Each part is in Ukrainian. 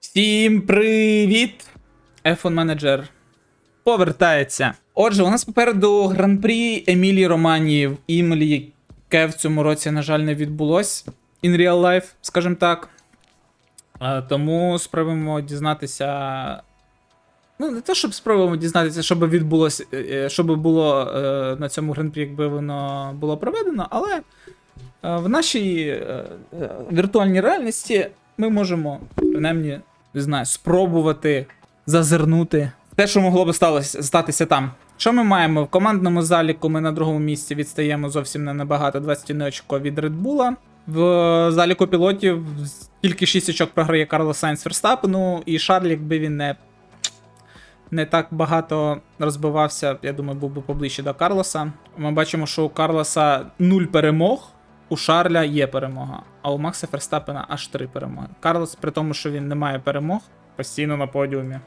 Всім привіт! F1 менеджер повертається. Отже, у нас попереду гран-прі Емілії Романії Імлі, яке в цьому році, на жаль, не відбулось. In real life, скажімо так. Тому спробуємо дізнатися. Ну, не те, щоб спробуємо дізнатися, що би відбулося, е, е, що би було е, на цьому гран-прі, якби воно було проведено, але в нашій е, е, віртуальній реальності ми можемо, принаймні, не знаю, спробувати зазирнути те, що могло би сталося, статися там. Що ми маємо? В командному заліку ми на другому місці відстаємо зовсім не набагато 21 очко від Red Bull. В заліку пілотів тільки 6 очок програє Карлос Сайнс Верстапену, і Шарль, якби він не, не так багато розбивався, я думаю, був би поближче до Карлоса. Ми бачимо, що у Карлоса 0 перемог, у Шарля є перемога, а у Макса Ферстапена аж 3 перемоги. Карлос, при тому, що він не має перемог, постійно на подіумі.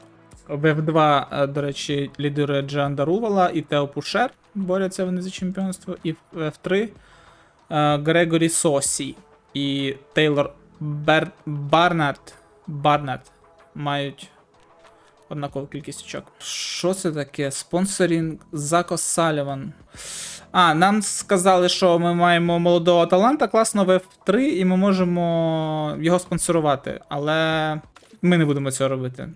В F2, е, до речі, лідирує Джан Дарувала і Тео Пушер борються вони за чемпіонство. І в F3 е, Грегорі Сосі і Тейлор Бер... Барнард, Барнард мають однакову кількість очок. Що це таке? Спонсорінг Зако Саліван. А, нам сказали, що ми маємо молодого таланта класного в F3, і ми можемо його спонсорувати. Але ми не будемо цього робити.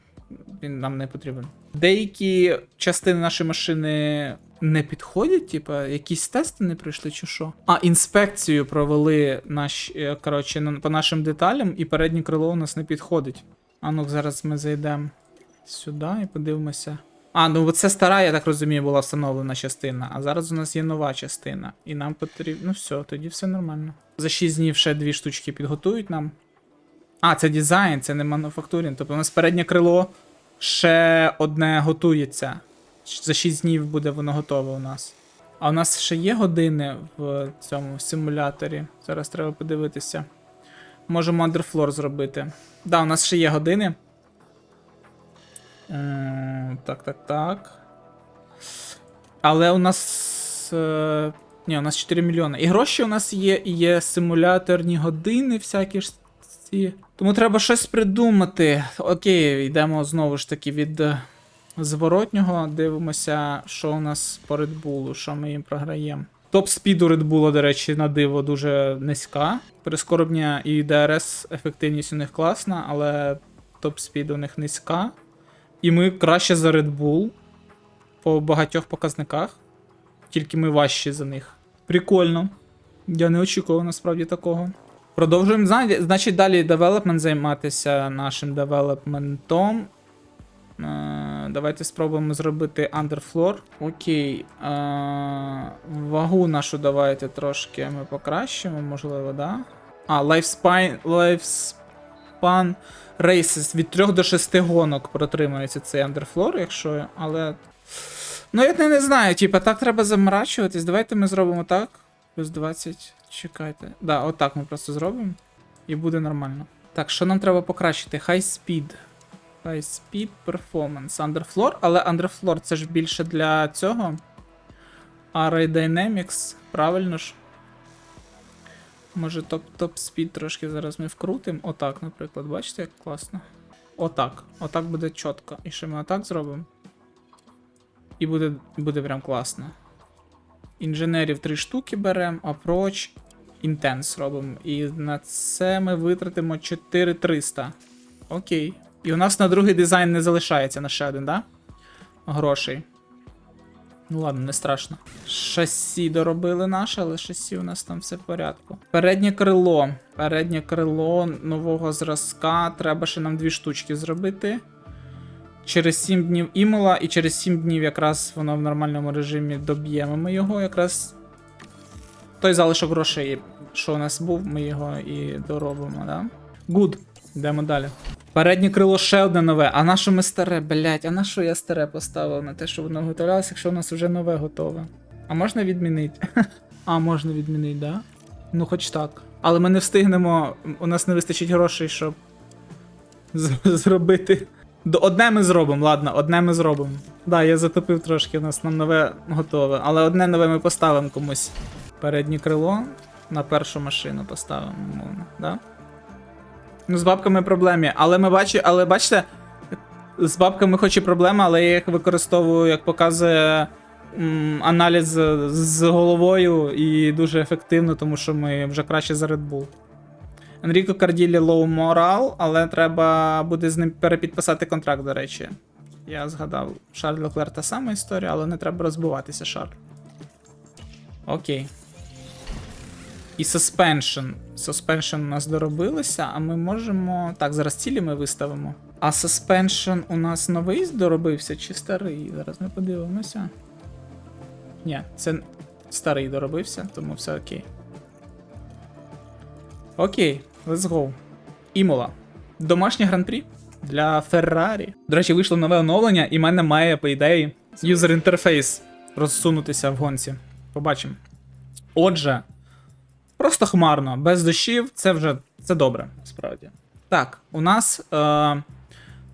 Він нам не потрібен. Деякі частини нашої машини не підходять, типа, якісь тести не пройшли, чи що. А, інспекцію провели наш, е, коротше, по нашим деталям, і переднє крило у нас не підходить. А ну зараз ми зайдемо сюди і подивимося. А, ну це стара, я так розумію, була встановлена частина, а зараз у нас є нова частина. І нам потрібно. Ну все, тоді все нормально. За 6 днів ще дві штучки підготують нам. А, це дизайн, це не мануфактурінг. Тобто у нас переднє крило ще одне готується. За 6 днів буде воно готове у нас. А у нас ще є години в цьому симуляторі. Зараз треба подивитися. Можемо андерфлор зробити. Да, у нас ще є години. Так, так, так. Але у нас. Е... Ні, у нас 4 мільйони. І гроші у нас є, і є симуляторні години, всякі ж ці. Тому треба щось придумати. Окей, йдемо знову ж таки від е, зворотнього. Дивимося, що у нас по Bull, що ми їм програємо. Топ спіду Bull, до речі, на диво дуже низька. Прискорбня і ДРС ефективність у них класна, але топ спід у них низька. І ми краще за Red Bull по багатьох показниках. Тільки ми важчі за них. Прикольно. Я не очікував насправді такого. Продовжуємо, значить, далі девелопмент займатися нашим девелопментом. Е, давайте спробуємо зробити underfloor. Окей. Е, вагу нашу давайте трошки ми покращимо, можливо, да? А, lifespan, lifespan Races від 3 до 6 гонок протримується цей underfloor, якщо. Але. Ну, я не знаю, типа, так треба заморачуватись. Давайте ми зробимо так. Плюс 20. Чекайте. Да, отак ми просто зробимо. І буде нормально. Так, що нам треба покращити? High speed. High speed performance. Underfloor, але underfloor це ж більше для цього. Array Dynamics, правильно ж. Може топ топ спід трошки зараз ми вкрутимо. Отак, наприклад, бачите, як класно. Отак. Отак буде чітко. І ще ми отак зробимо. І буде, буде прям класно. Інженерів три штуки беремо, approach, intense робимо. І на це ми витратимо 4300. Окей. І у нас на другий дизайн не залишається на ще один, да? Грошей. Ну ладно, не страшно. Шасі доробили наше, але шасі у нас там все в порядку. Переднє крило. Переднє крило нового зразка. Треба ще нам дві штучки зробити. Через 7 днів імела, і через 7 днів якраз воно в нормальному режимі доб'ємо ми його. Якраз той залишок грошей, що у нас був, ми його і доробимо, да? Гуд. Йдемо далі. Переднє крило ще одне нове. А на що ми старе, блять, а на що я старе поставив на те, що воно готувалося, якщо у нас вже нове готове? А можна відмінити? А, можна відмінити, да? Ну, хоч так. Але ми не встигнемо, у нас не вистачить грошей, щоб зробити. Одне ми зробимо, ладно, одне ми зробимо. Да, я затопив трошки, у нас нам нове готове. Але одне нове ми поставимо комусь. Переднє крило. на першу машину поставимо, умовно, да? Ну, з бабками проблеми. Але ми бачимо, але бачите, з бабками хоч і проблема, але я їх використовую, як показує м, аналіз з- головою і дуже ефективно, тому що ми вже краще за Red Bull. Енріко Карділі лоу морал, але треба буде з ним перепідписати контракт, до речі. Я згадав, Шарль Леклер та сама історія, але не треба розбиватися, Шарль. Окей. І Suspension. Suspension у нас доробилося, а ми можемо. Так, зараз цілі ми виставимо. А Suspension у нас новий доробився чи старий? Зараз ми подивимося. Ні, це старий доробився, тому все окей. Окей, let's go. Імола. Домашнє гран-прі для Феррарі. До речі, вийшло нове оновлення, і в мене має, по ідеї, юзер інтерфейс розсунутися в гонці. Побачимо. Отже, просто хмарно, без дощів, це вже це добре, справді. Так, у нас е,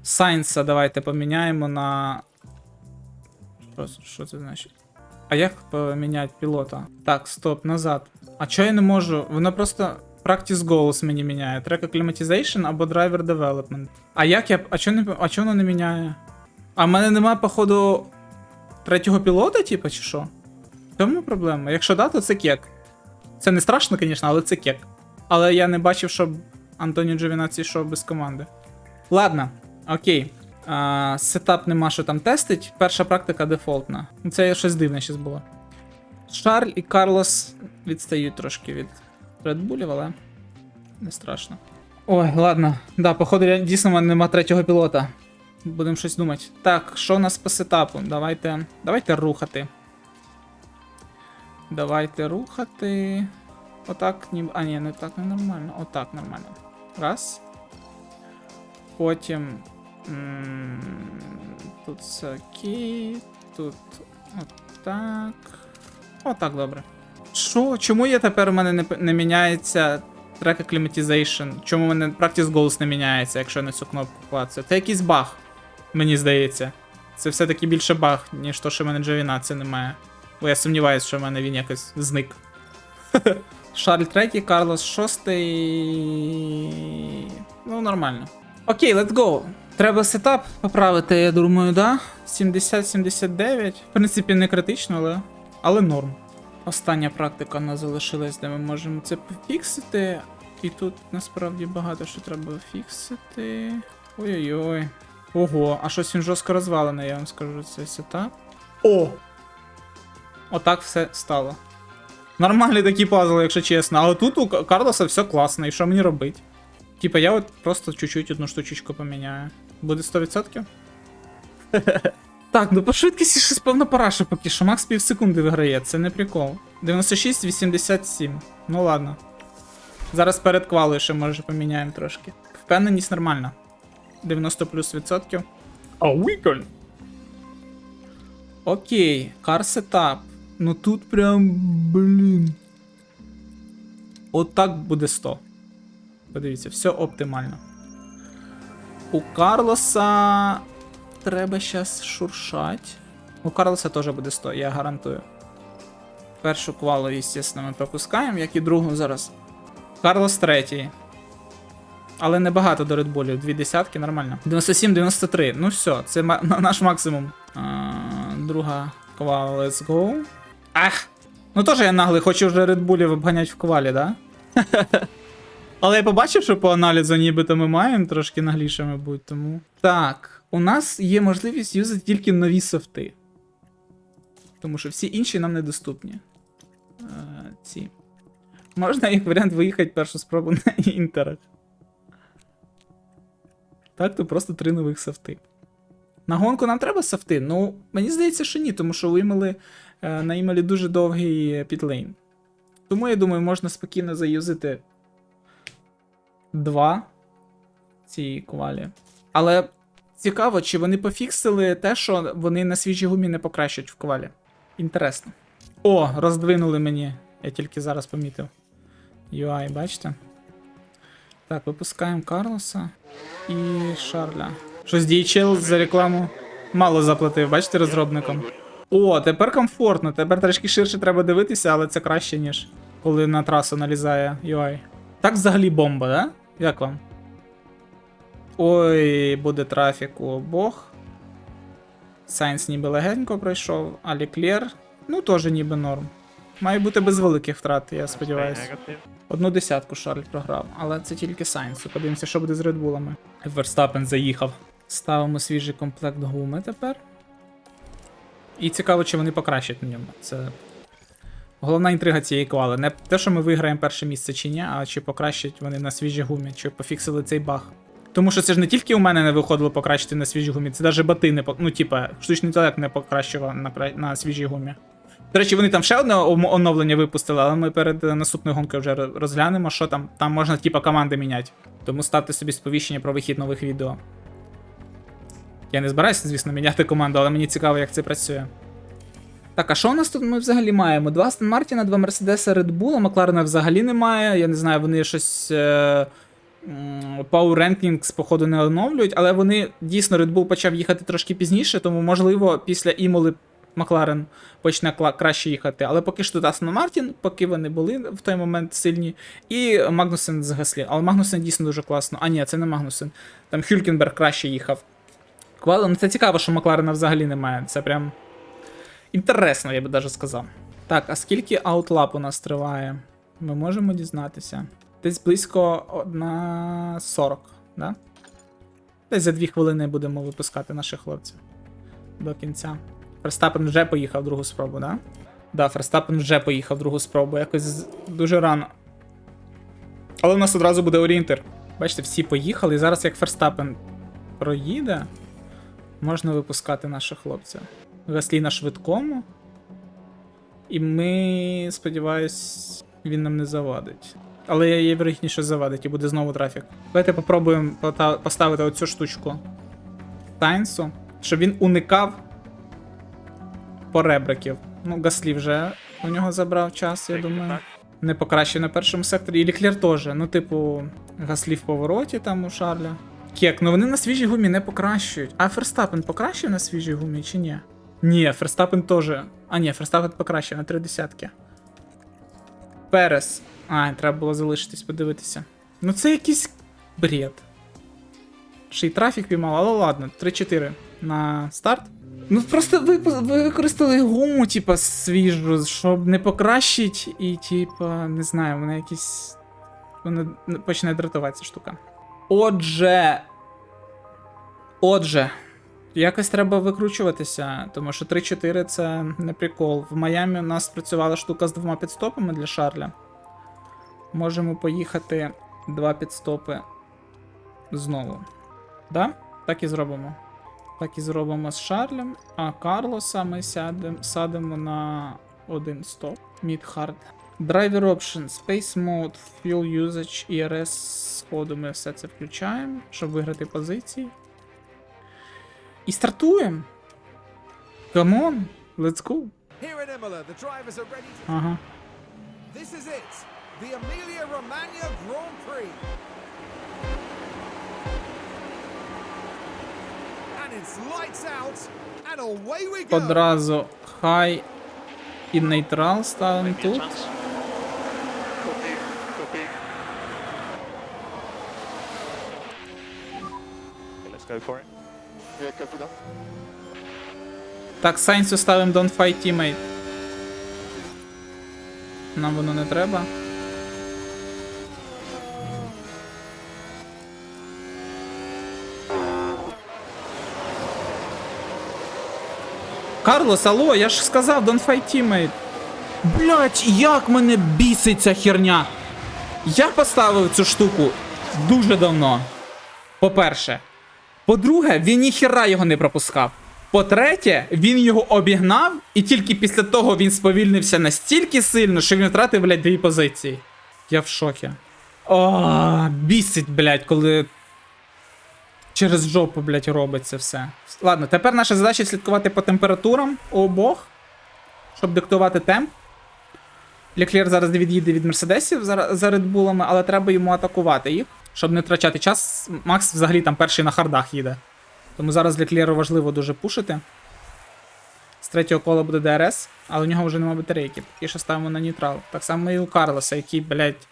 Сайнса давайте поміняємо на. Просто, що це значить? А як поміняти пілота? Так, стоп, назад. А чого я не можу? Воно просто Practice Goals мені міняє. Track Acclimatization або Driver Development. А як я. А чого не, а воно не міняє? А в мене немає, походу, третього пілота, типу, чи що? В чому проблема? Якщо да, то це кек. Це не страшно, звісно, але це кек. Але я не бачив, щоб Антоніо Джовінаці йшов без команди. Ладно, окей. А, сетап нема що там тестить. Перша практика дефолтна. Ну, Це щось дивне щось було. Шарль і Карлос відстають трошки від Редбулів, але не страшно. Ой, ладно. Да, походу, дійсно в мене нема третього пілота. Будемо щось думати. Так, що у нас по сетапу? Давайте. Давайте рухати. Давайте рухати. Отак, ніби. А, ні, не так не нормально. Отак нормально. Раз. Потім. Тут все окей. Тут отак. Отак, добре. Що? Чому я тепер у мене не, не міняється Track Acclimatization? Чому у мене Practice Goals не міняється, якщо я на цю кнопку клацаю? Це якийсь баг, мені здається. Це все-таки більше баг, ніж то, що в мене Джовінації немає. Бо я сумніваюся, що в мене він якось зник. Шарль третій, Карлос шостий. Ну, нормально. Окей, let's go. Треба сетап поправити, я думаю, да? 70-79. В принципі, не критично, але. Але норм. Остання практика у нас залишилась, де ми можемо це пофіксити. І тут насправді багато що треба фіксити. Ой-ой-ой. Ого, а щось він жорстко розвалений, я вам скажу, цей сетап. О! Отак все стало. Нормальний такий пазл, якщо чесно. А отут у Карлоса все класно, і що мені робити? Типа я от просто чуть-чуть одну штучечку поміняю. Буде 100%? так, ну по швидкості щось повна параша поки що. Макс пів секунди виграє, це не прикол. 96-87. Ну ладно. Зараз перед квалою ще може поміняємо трошки. Впевненість нормальна. 90 плюс відсотків. А віколь. Окей, кар сетап. Ну тут прям, блін. Отак буде 100. Подивіться, все оптимально. У Карлоса треба щас шуршать. У Карлоса теж буде 100, я гарантую. Першу квалу, звісно, ми пропускаємо, як і другу зараз. Карлос третій. Але небагато до редболів, дві десятки, нормально. 97-93. Ну все, це наш максимум. А, друга квала, let's go. Ах! Ну теж я наглий, хочу вже редбулів обганять в квалі, да? Але я побачив, що по аналізу нібито ми маємо трошки нагліше, мабуть, тому. Так, у нас є можливість юзати тільки нові софти. Тому що всі інші нам недоступні. Е, ці. Можна як варіант виїхати першу спробу на інтерах. Так, то просто три нових софти. На гонку нам треба софти? Ну, мені здається, що ні, тому що е, на Імелі дуже довгий підлейн. Тому я думаю, можна спокійно заюзати два ці квалі. Але цікаво, чи вони пофіксили те, що вони на свіжій гумі не покращать в квалі. Інтересно. О, роздвинули мені. Я тільки зараз помітив. UI, бачите? Так, випускаємо Карлоса і Шарля. Щось DHL за рекламу мало заплатив, бачите, розробникам. О, тепер комфортно, тепер трішки ширше треба дивитися, але це краще, ніж коли на трасу налізає UI. Так взагалі бомба, да? Як вам? Ой, буде трафік у обох. Сайнс ніби легенько пройшов, а Леклер, ну теж ніби норм. Має бути без великих втрат, я сподіваюся. Одну десятку Шарль програв, але це тільки Сайнсу. Подивимося, що буде з Редбулами. Верстапен заїхав. Ставимо свіжий комплект гуми тепер. І цікаво, чи вони покращать на ньому. Це головна інтрига цієї квали. Не те, що ми виграємо перше місце чи ні, а чи покращать вони на свіжій гумі, чи пофіксили цей баг. Тому що це ж не тільки у мене не виходило покращити на свіжій гумі, це навіть бати не. Ну, типа, штучний інтелект не покращував на, на свіжій гумі. До речі, вони там ще одне оновлення випустили, але ми перед наступною гонкою вже розглянемо, що там. Там можна, типа, команди міняти. Тому ставте собі сповіщення про вихід нових відео. Я не збираюся, звісно, міняти команду, але мені цікаво, як це працює. Так, а що у нас тут ми взагалі маємо? Два Астон Мартіна, два Мерседеса Red Bull, Макларена взагалі немає. Я не знаю, вони щось. Е- Power Rankings, походу, не оновлюють, але вони дійсно Red Bull почав їхати трошки пізніше, тому, можливо, після Імоли Макларен почне краще їхати. Але поки що тут Астон Мартін, поки вони були в той момент сильні, і Магнусен з Гаслі. Але Магнусен дійсно дуже класно. А ні, це не Магнусен. Там Хюлькенберг краще їхав. Ну це цікаво, що Макларена взагалі немає. Це прям інтересно, я би даже сказав. Так, а скільки аутлап у нас триває? Ми можемо дізнатися. Десь близько 1.40, да? Десь за 2 хвилини будемо випускати наших хлопців до кінця. Ферстапен вже поїхав другу спробу, да? Да, Ферстапен вже поїхав другу спробу. Якось дуже рано. Але у нас одразу буде орієнтир. Бачите, всі поїхали, і зараз як Ферстапен проїде, можна випускати наших хлопців. Гаслі на швидкому. І ми, сподіваюсь, він нам не завадить. Але є вірогідність, що завадить і буде знову трафік. Давайте попробуємо поставити оцю штучку Сайнсу, щоб він уникав поребриків. Ну, Гаслі вже у нього забрав час, я думаю. Не покращив на першому секторі. І Ліклер теж. Ну, типу, Гаслі в повороті там у Шарля. Кек, ну вони на свіжій гумі не покращують. А Ферстапен покращив на свіжій гумі чи ні? Ні, Ферстапен теж. А ні, Ферстапен покращив на три десятки. Перес. А, треба було залишитись, подивитися. Ну це якийсь бред. Ще й трафік піймав, але ладно, 3-4 на старт. Ну просто ви, ви використали гуму, типа, свіжу, щоб не покращить, і, типа, не знаю, мене якісь. Мене почне дратувати ця штука. Отже. Отже. Якось треба викручуватися, тому що 3-4 це не прикол. В Майамі у нас працювала штука з двома підстопами для Шарля. Можемо поїхати два підстопи знову. Да? Так і зробимо. Так і зробимо з Шарлем. А Карлоса ми сядем, садимо на один стоп. Mid-hard. Driver option, Space Mode, Fuel Usage, ERS сходу ми все це включаємо, щоб виграти позиції. І стартуємо. Come on, let's go. Ага. This is it, the Emilia Romagna Grand Prix. And it's lights out, and away we go. Одразу хай і нейтрал ставимо тут. Let's go for it. Yeah, copy that. Так, Сайнсу ставимо Don't Fight Teammate. Нам воно не треба. Карлос, алло, я ж сказав Don't Fight Teammate. Блять, як мене бісить ця херня. Я поставив цю штуку дуже давно. По-перше. По-друге, він ніхіра його не пропускав. По-третє, він його обігнав, і тільки після того він сповільнився настільки сильно, що він втратив, блядь, дві позиції. Я в шокі. О, бісить, блядь, коли через жопу, блядь, робиться все. Ладно, тепер наша задача слідкувати по температурам у обох, щоб диктувати темп. Леклер зараз від'їде від мерседесів за, за редбулами, але треба йому атакувати їх, щоб не втрачати час. Макс взагалі там перший на хардах їде. Тому зараз для Леклеру важливо дуже пушити. З третього кола буде ДРС, але у нього вже нема батарейки. І що ставимо на нейтрал. Так само і у Карлоса, який, блядь.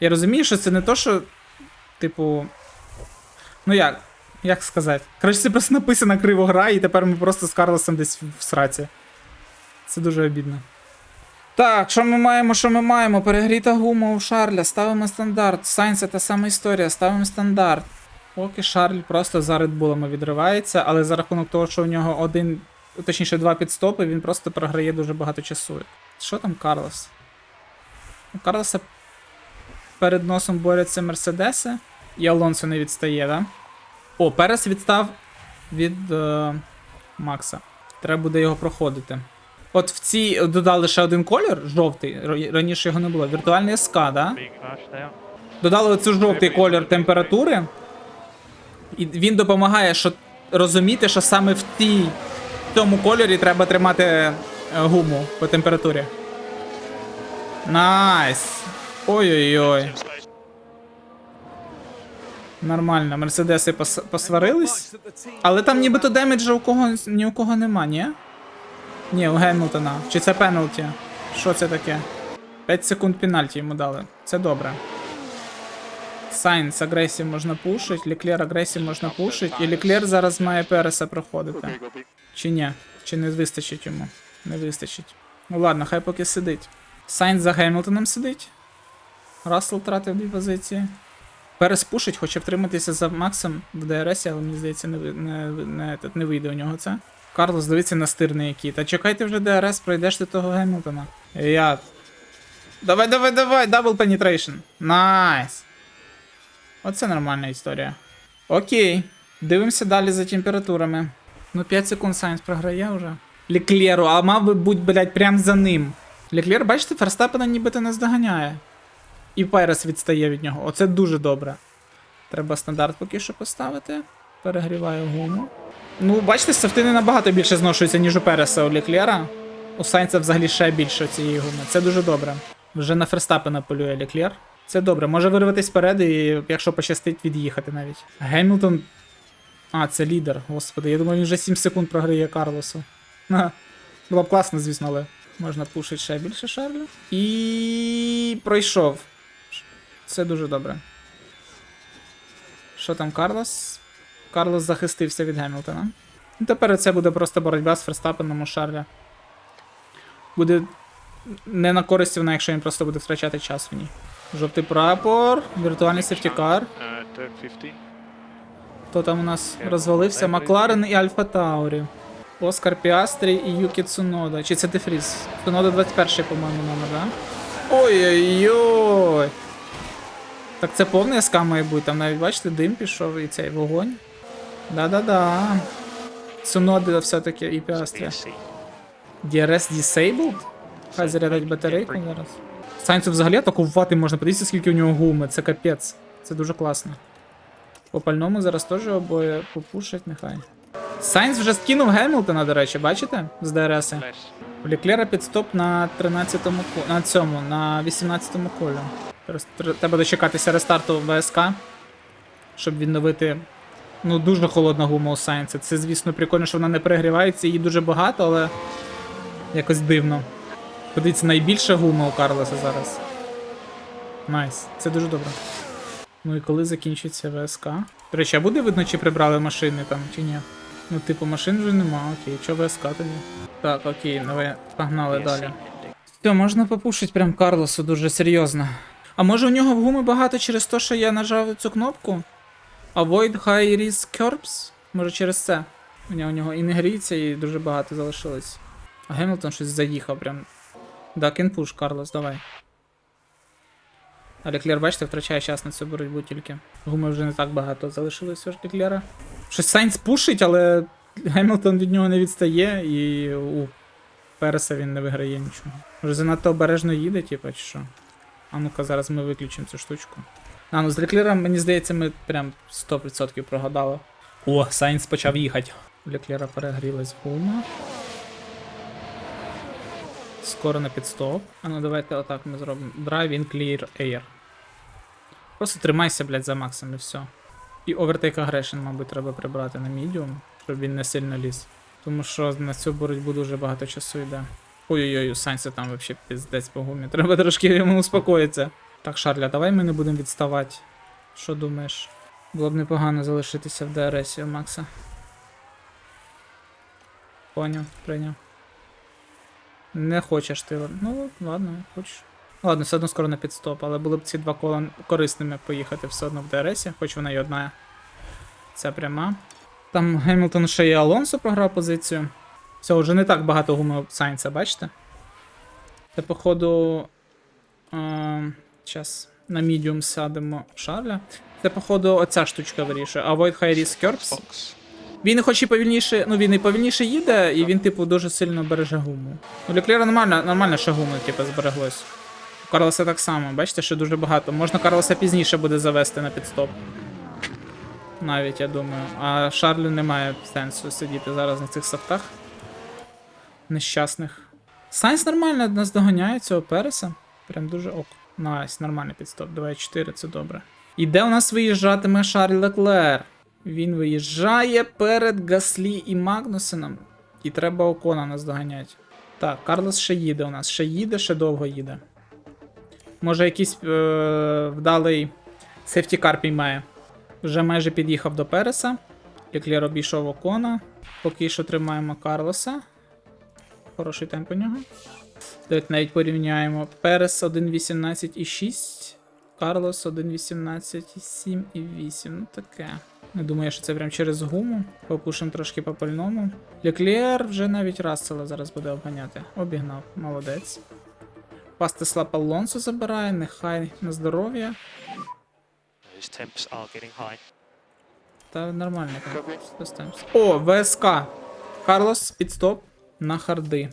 Я розумію, що це не то, що. Типу. Ну як? Як сказати? Коротше, це просто написана криво гра, і тепер ми просто з Карлосом десь в сраці. Це дуже обідно. Так, що ми маємо, що ми маємо? Перегріта гума у Шарля, ставимо стандарт. Сайнс та сама історія, ставимо стандарт. Поки Шарль просто за редбулами відривається, але за рахунок того, що у нього один, точніше, два підстопи, він просто програє дуже багато часу. Що там Карлос? У Карлоса перед носом борються Мерседеси, і Алонсо не відстає, да? О, Перес відстав від е, Макса. Треба буде його проходити. От в цій додали ще один колір, жовтий. Раніше його не було. Віртуальний СК, да? Додали оцю жовтий колір температури. І він допомагає що, розуміти, що саме в тій цьому кольорі треба тримати е, гуму по температурі. Найс. Ой-ой-ой. Нормально, мерседеси пос- посварились. Але там нібито демеджа у кого ні у кого нема, ні? Ні, у Гемілтона. Чи це пеналті? Що це таке? 5 секунд пенальті йому дали. Це добре. Сайнс агресів можна пушить, Ліклер агресів можна пушить, і Ліклер зараз має Переса проходити. Чи ні? Чи не вистачить йому? Не вистачить. Ну ладно, хай поки сидить. Сайнс за Гемілтоном сидить. Рассел втратив дві позиції. Перес пушить, хоче втриматися за Максом в ДРС, але мені здається, не, не, не, не, не вийде у нього це. Карлос, дивиться настирний який. Та чекайте вже ДРС, пройдеш ти того Гемілтона. Я. Давай, давай, давай, дабл penetration. Найс. Оце нормальна історія. Окей. Дивимося далі за температурами. Ну, 5 секунд Сайнс програє вже. Ліклеру, а мав би бути, блядь, прям за ним. Ліклер, бачите, Ферстапена нібито не здоганяє. І Перес відстає від нього. Оце дуже добре. Треба стандарт поки що поставити. Перегріваю гуму. Ну, бачите, софти набагато більше зношуються, ніж у Переса у Ліклера. У Сайнца взагалі ще більше цієї гуми. Це дуже добре. Вже на Ферстапена полює Ліклер. Це добре. Може вирватися вперед і, якщо пощастить, від'їхати навіть. Гемілтон. А, це лідер. Господи, я думаю, він вже 7 секунд програє Карлосу. Ха. Було б класно, звісно, але можна пушити ще більше шарлю. І пройшов. Це дуже добре. Що там, Карлос? Карлос захистився від Гемілтона. Тепер це буде просто боротьба з Ферстапеном у Шарля. Буде не на користь вона, якщо він просто буде втрачати час в ній. Жовтий прапор, віртуальний Turk 50. Хто там у нас розвалився? Макларен і Альфа Таурі. Оскар Піастрі і Юкі Цунода. Чи це Дефріз? Цунода 21, по-моєму, номер, да? Ой-ой-ой. Так це повний СК має бути. Там навіть бачите, дим пішов і цей вогонь. Да-да-да. Цунода все-таки і Піастрі. DRS Disabled? Хай зарядить батарейку зараз. Сайнцу взагалі атакувати можна. Подивіться, скільки у нього гуми. Це капець. Це дуже класно. По пальному зараз теж обоє попушать, нехай. Сайнс вже скинув Гемілтона, до речі, бачите? З ДРС. У Ліклера підстоп на 13-му ко- на цьому, на 18-му колі. Треба дочекатися рестарту ВСК, щоб відновити. Ну, дуже холодна гума у Сайнса. Це, звісно, прикольно, що вона не перегрівається, її дуже багато, але якось дивно. Подивіться, найбільша гума у Карлоса зараз. Найс, це дуже добре. Ну і коли закінчиться ВСК? До речі, а буде видно, чи прибрали машини там, чи ні? Ну, типу, машин вже нема, окей, що ВСК тоді? Так, окей, давай погнали BSC далі. Все, можна попушить прям Карлосу дуже серйозно. А може у нього в гуми багато через те, що я нажав цю кнопку? Avoid high risk curbs? Може через це? У нього, у нього і і дуже багато залишилось. А Гемілтон щось заїхав прям. Да, кінпуш, Карлос, давай. А Леклер, бачите, втрачає час на цю боротьбу тільки. Гуми вже не так багато залишилось у Леклера. Щось Сайнс пушить, але Гемілтон від нього не відстає, і у Переса він не виграє нічого. Вже занадто обережно їде, типа, чи що? А ну-ка, зараз ми виключимо цю штучку. А, ну з Леклером, мені здається, ми прям 100% прогадали. О, Сайнс почав їхати. У Леклера перегрілась гума. Скоро на підстоп. А ну давайте отак ми зробимо. Drive in clear air. Просто тримайся, блядь, за Максом і все. І Overtake Aggression, мабуть, треба прибрати на medium, щоб він не сильно ліз. Тому що на цю боротьбу дуже багато часу йде. Ой-ой-ой, у там вообще піздець по гумі. Треба трошки йому успокоїтися. Так, Шарля, давай ми не будемо відставати. Що думаєш? Було б непогано залишитися в ДРС у Макса. Поняв, прийняв. Не хочеш ти. Ну, ладно, хочеш. Ладно, все одно скоро на підстоп, але були б ці два кола корисними поїхати все одно в ДРС, хоч вона й одна. Ця пряма. Там Гемілтон ще і Алонсо програв позицію. Все, вже не так багато гуми у Сайнца, бачите? Це, походу. Е, Час. На мідіум садимо Шарля. Це, походу, оця штучка вирішує. Avoid high risk curbs. Він хоч і повільніше, ну він і повільніше їде, і він, типу, дуже сильно береже гуму. У Леклера нормально, нормально, що гуми, типу, збереглось. У Карлоса так само, бачите, що дуже багато. Можна Карлоса пізніше буде завести на підстоп. Навіть, я думаю. А Шарлю немає сенсу сидіти зараз на цих софтах. Нещасних. Сайнс нормально нас доганяє цього Переса. Прям дуже ок. Найс, нормальний підстоп. 2-4, це добре. І де у нас виїжджатиме Шарль Леклер? Він виїжджає перед Гаслі і Магнусеном. І треба Окона нас доганяти. Так, Карлос ще їде у нас. Ще їде, ще довго їде. Може, якийсь е- вдалий сефтікар піймає. Вже майже під'їхав до Переса. Леклер обійшов Окона. Поки що тримаємо Карлоса. Хороший темп у нього. Давайте навіть порівняємо. Перес 1.18,6. Карлос 1.18,7 і 8. Ну таке. Не думаю, що це прям через гуму. Попушимо трошки по пальному. Леклер вже навіть Рассела зараз буде обганяти. Обігнав, молодець. Пастислав Алонсо забирає, нехай на здоров'я. Та нормально. О, ВСК. Карлос, підстоп на харди.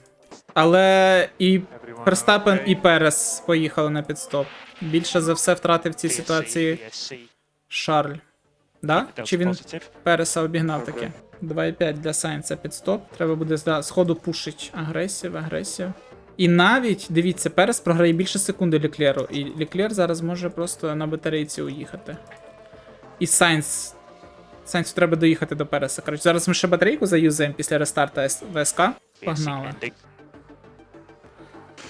Але і okay. і Перес поїхали на підстоп. Більше за все втратив в цій ситуації Шарль. Да? Чи він. Переса обігнав таки? 2,5 для Сайнца підстоп. Треба буде сходу пушить. Агресів, агресів. І навіть, дивіться, Перес програє більше секунди Леклеру. І Леклер зараз може просто на батарейці уїхати. І Сайнц. Сайнцу треба доїхати до Переса. Коротше, зараз ми ще батарейку заюзаємо після рестарта ВСК. Погнали.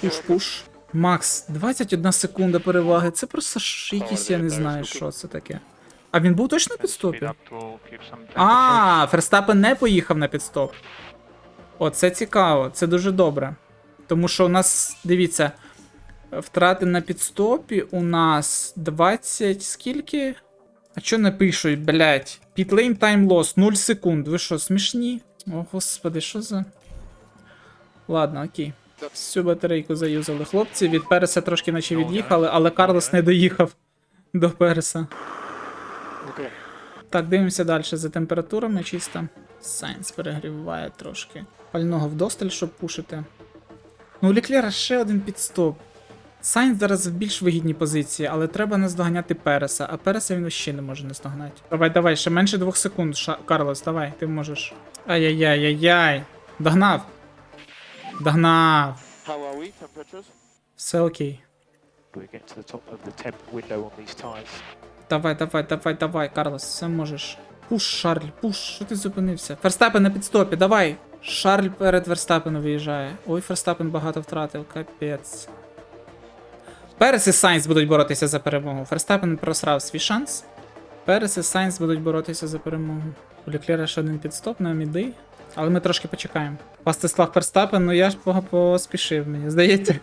Пуш-пуш. Макс, 21 секунда переваги. Це просто ж якісь, я не знаю, що це таке. А він був точно на підстопі? А, Ферстапен не поїхав на підстоп. О, це цікаво, це дуже добре. Тому що у нас, дивіться, втрати на підстопі у нас 20 скільки? А чо не пишуть, блять? Підлейн тайм лос 0 секунд. Ви що, смішні? О, господи, що за. Ладно, окей. Всю батарейку заюзали хлопці. Від Переса трошки наче від'їхали, але Карлос не доїхав до Переса. Так, дивимося далі за температурами чисто. Сайнс перегріває трошки. Пального вдосталь, щоб пушити. Ну, у Ліклера ще один підстоп. Сайнс зараз в більш вигідній позиції, але треба наздоганяти Переса, а Переса він ще не може наздоганяти. Давай, давай, ще менше двох секунд. Ша... Карлос, давай, ти можеш. Ай-яй-яй-яй-яй. Догнав. Догнав. How are we? Temperatures? Все окей. We get to the top of the temp window on these tires. Давай, давай, давай, давай, Карлос, все можеш. Пуш, Шарль, пуш, що ти зупинився? Ферстапен на підстопі, давай. Шарль перед Верстапеном виїжджає. Ой, Ферстапен багато втратив, капець. Перес і Сайнс будуть боротися за перемогу. Ферстапен просрав свій шанс. Перес і Сайнс будуть боротися за перемогу. У Леклера ще один підстоп на міди. Але ми трошки почекаємо. Пастислав Ферстапен, ну я ж поспішив, мені здається.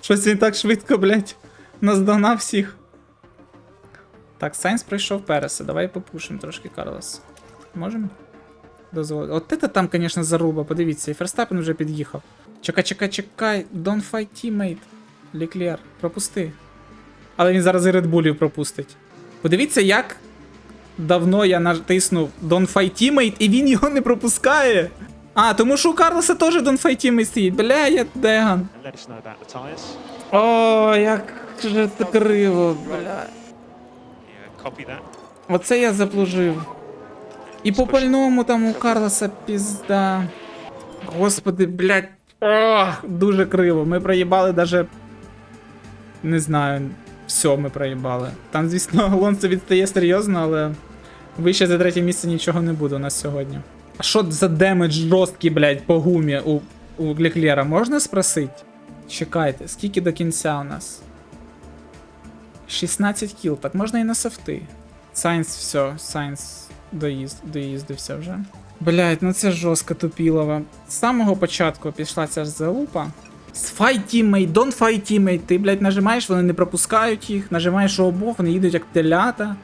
Щось він так швидко, блядь, наздогнав всіх. Так, Сайнс пройшов Переса. Давай попушимо трошки Карлос. Можемо? Дозволити. От це там, звісно, заруба, подивіться, і Ферстапен вже під'їхав. Чекай, чекай, чекай. Don't fight teammate. Ліклер, пропусти. Але він зараз і Bullів пропустить. Подивіться, як давно я натиснув Don't fight teammate, і він його не пропускає. А, тому що у Карлоса теж Don't fight teammate стоїть. Бля, я деган. О, як же це криво, бля. Оце я заплужив. І по пальному там у Карлоса пізда. Господи, блядь. Ох, дуже криво. Ми проїбали даже. Не знаю. Все ми проїбали. Там, звісно, Алонсо відстає серйозно, але вище за третє місце нічого не буде у нас сьогодні. А що за демедж жорсткий, блядь, по гумі у, у Леклера? Можна спросити? Чекайте, скільки до кінця у нас? 16 кіл, так можна і на софти. Сайнс все, Сайнс доїзд, доїздився вже. Блять, ну це жорстко тупілово. З самого початку пішла ця ж залупа. Fight teammate, don't fight teammate. Ти, блядь, нажимаєш, вони не пропускають їх, нажимаєш у обох, вони їдуть як телята.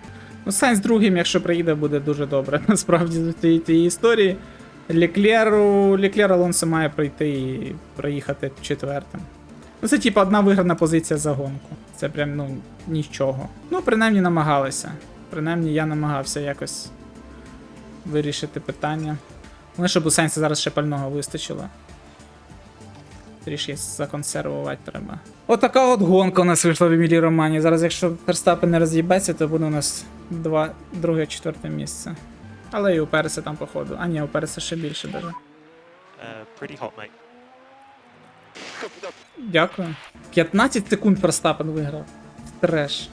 Ну, Сайнс другим, якщо приїде, буде дуже добре. Насправді цієї цієї історії. Леклеру, Леклер Алонсо має пройти і проїхати четвертим. Ну, це типа одна виграна позиція за гонку. Це прям, ну, нічого. Ну, принаймні намагалися. Принаймні я намагався якось вирішити питання. Головне, щоб у Сайнса зараз ще пального вистачило. Трішки законсервувати треба. Отака от гонка у нас вийшла в Емілі Романі. Зараз, якщо Верстапен не роз'їбеться, то буде у нас два, друге, четверте місце. Але і у Переса там, походу. А ні, у Переса ще більше даже. Uh, pretty hot, mate. Дякую. 15 секунд Верстапен виграв. Треш.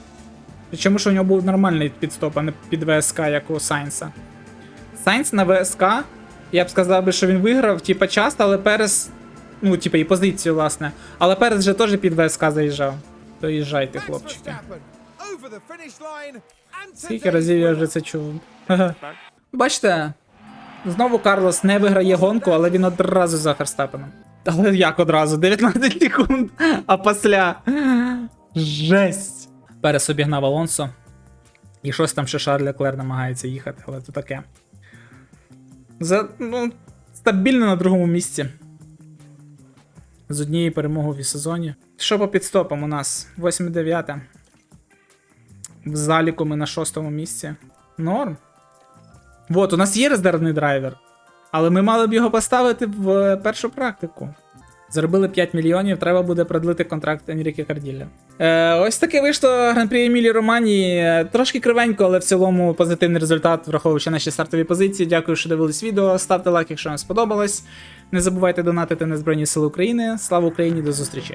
Причому, що у нього був нормальний підстоп, а не під ВСК, як у Сайнса. Сайнс на ВСК, я б сказав би, що він виграв, типа часто, але Перес. Ну, типа, і позицію, власне. Але Перес вже теж під ВСК заїжджав. Доїжджайте, хлопчики. Скільки разів я вже це чув. Бачите, знову Карлос не виграє гонку, але він одразу за Ферстапеном. Але як одразу? 19 секунд, а після. Жесть. Перес обігнав Алонсо. І щось там ще Шарль Леклер намагається їхати, але то таке. За, ну, стабільно на другому місці. З однією перемогою в сезоні. Що по підстопам у нас? 8-9. В заліку ми на шостому місці. Норм. Вот, у нас є резервний драйвер. Але ми мали б його поставити в е, першу практику. Заробили 5 мільйонів, треба буде продлити контракт Енріки Карділля. Е, ось таке вийшло гран-прі Емілі Романі. Е, Трошки кривенько, але в цілому позитивний результат, враховуючи наші стартові позиції. Дякую, що дивились відео. Ставте лайк, якщо вам сподобалось. Не забувайте донатити на Збройні Сили України. Слава Україні, до зустрічі!